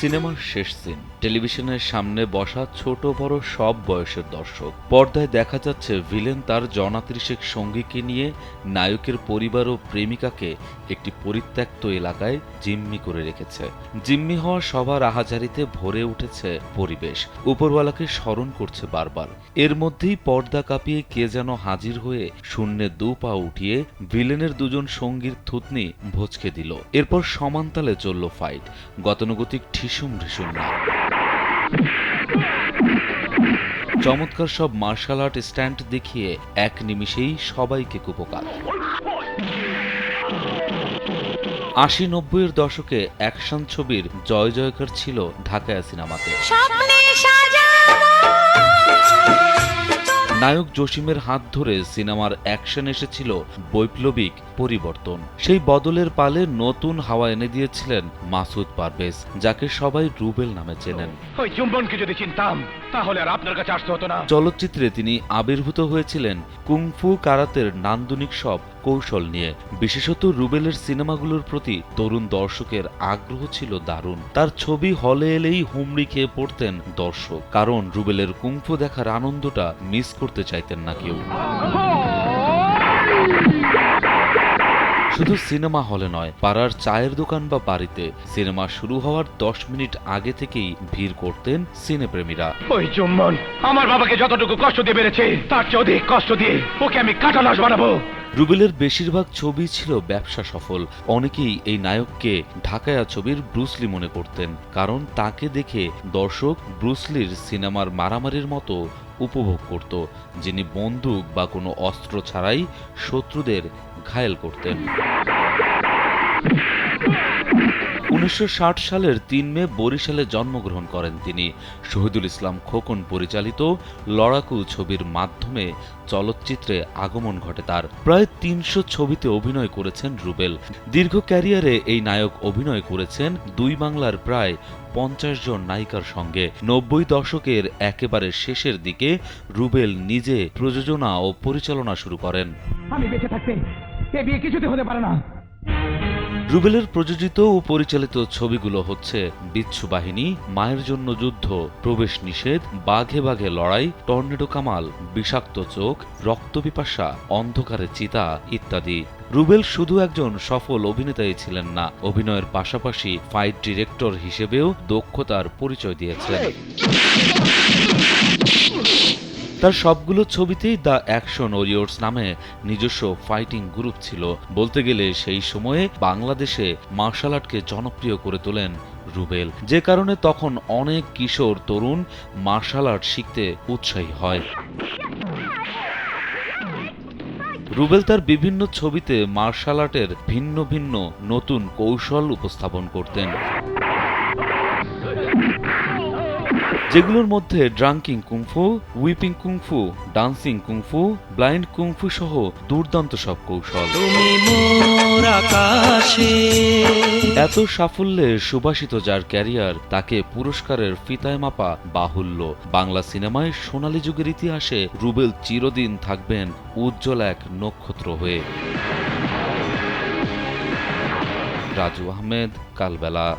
সিনেমার শেষ সিন, টেলিভিশনের সামনে বসা ছোট বড় সব বয়সের দর্শক। পর্দায় দেখা যাচ্ছে ভিলেন তার জনাত্রিশেক সঙ্গীকে নিয়ে নায়কের পরিবার ও প্রেমিকাকে একটি পরিত্যক্ত এলাকায় জিম্মি করে রেখেছে। জিম্মি হওয়া সবার আহাজারিতে ভরে উঠেছে পরিবেশ। উপরওয়ালাকে স্মরণ করছে বারবার। এর মধ্যেই পর্দা কাঁপিয়ে কে যেন হাজির হয়ে শূন্যে দু পা উঠিয়ে ভিলেনের দুজন সঙ্গীর থুতনি ভচকে দিল। এরপর সমানতালে চলল ফাইট। গতানুগতিক ঠিসুম ঢিসুম না চমৎকার সব মার্শাল আর্ট স্ট্যান্ড দেখিয়ে এক নিমিষেই সবাইকে কুপকাত আশি নব্বইয়ের দশকে অ্যাকশন ছবির জয় জয়কার ছিল ঢাকায় সিনেমাতে। নায়ক জসিমের হাত ধরে সিনেমার অ্যাকশন এসেছিল বৈপ্লবিক পরিবর্তন। সেই বদলের পালে নতুন হাওয়া এনে দিয়েছিলেন মাসুদ পারভেজ যাকে সবাই রুবেল নামে চেনেন। ওই চুম্বনকে যদি চিনতাম তাহলে আর আপনার কাছে আসতে হতো না। চলচ্চিত্রে তিনি আবির্ভূত হয়েছিলেন কুংফু কারাতের নান্দনিক সব কৌশল নিয়ে, বিশেষত রুবেলের সিনেমাগুলোর প্রতি তরুণ দর্শকের আগ্রহ ছিল দারুণ। তার ছবি হলে এলেই হুমড়ি খেয়ে পড়তেন দর্শক, কারণ রুবেলের কুংফু দেখার আনন্দটা মিস করতে চাইতেন না কেউ। শুধু সিনেমা হলে নয়, পাড়ার চায়ের দোকান বা বাড়িতে সিনেমা শুরু হওয়ার দশ মিনিট আগে থেকেই ভিড় করতেন সিনেপ্রেমীরা। ওই চুম্বন, আমার বাবাকে যতটুকু কষ্ট দিয়ে বেড়েছে, তার চেয়ে অধিক কষ্ট দিয়ে ওকে আমি কাটা বানাবো। রুবেলের বেশিরভাগ ছবি ছিল ব্যবসা সফল। অনেকেই এই নায়ককে ঢাকায়া ছবির ব্রুসলি মনে করতেন, কারণ তাকে দেখে দর্শক ব্রুসলির সিনেমার মারামারির মতো উপভোগ করত, যিনি বন্দুক বা কোনো অস্ত্র ছাড়াই শত্রুদের ঘায়েল করতেন। উনিশশো ষাট সালের তিন মে বরিশালে জন্মগ্রহণ করেন তিনি। শহীদুল ইসলাম খোকন পরিচালিত লড়াকু ছবির মাধ্যমে চলচ্চিত্রে আগমন ঘটে তার। প্রায় তিনশো ছবিতে অভিনয় করেছেন রুবেল। দীর্ঘ ক্যারিয়ারে এই নায়ক অভিনয় করেছেন দুই বাংলার প্রায় পঞ্চাশ জন নায়িকার সঙ্গে। নব্বই দশকের একেবারে শেষের দিকে রুবেল নিজে প্রযোজনা ও পরিচালনা শুরু করেন। আমি বেঁচে থাকতে এ বিয়ে কিছুতে হতে পারে না। রুবেলের প্রযোজিত ও পরিচালিত ছবিগুলো হচ্ছে বিচ্ছু বাহিনী, মায়ের জন্য যুদ্ধ, প্রবেশ নিষেধ, বাঘে বাঘে লড়াই, টর্নেডো কামাল, বিষাক্ত চোখ রক্তপিপাসা অন্ধকারে চিতা ইত্যাদি। রুবেল শুধু একজন সফল অভিনেতাই ছিলেন না, অভিনয়ের পাশাপাশি ফাইট ডিরেক্টর হিসেবেও দক্ষতার পরিচয় দিয়েছেন। তার সবগুলো ছবিতেই দ্য অ্যাকশন ওরিয়র্স নামে নিজস্ব ফাইটিং গ্রুপ ছিল। বলতে গেলে সেই সময়ে বাংলাদেশে মার্শাল আর্টকে জনপ্রিয় করে তোলেন রুবেল। যে কারণে তখন অনেক কিশোর তরুণ মার্শাল আর্ট শিখতে উৎসাহী হয়। রুবেল তার বিভিন্ন ছবিতে মার্শাল আর্টের ভিন্ন ভিন্ন নতুন কৌশল উপস্থাপন করতেন। যেগুলোর মধ্যে drunken kung fu weeping kung fu dancing kung fu blind kung fu সহ দুর্দান্ত সব কৌশল। এত সাফল্যে সুবাসিত যার ক্যারিয়ার তাকে পুরস্কারের ফিতায় মাপা বাহুল্য। বাংলা সিনেমায় সোনালী যুগের ইতিহাসে রুবেল চিরদিন থাকবেন উজ্জ্বল এক নক্ষত্র হয়ে। রাজু আহমেদ কালবেলা।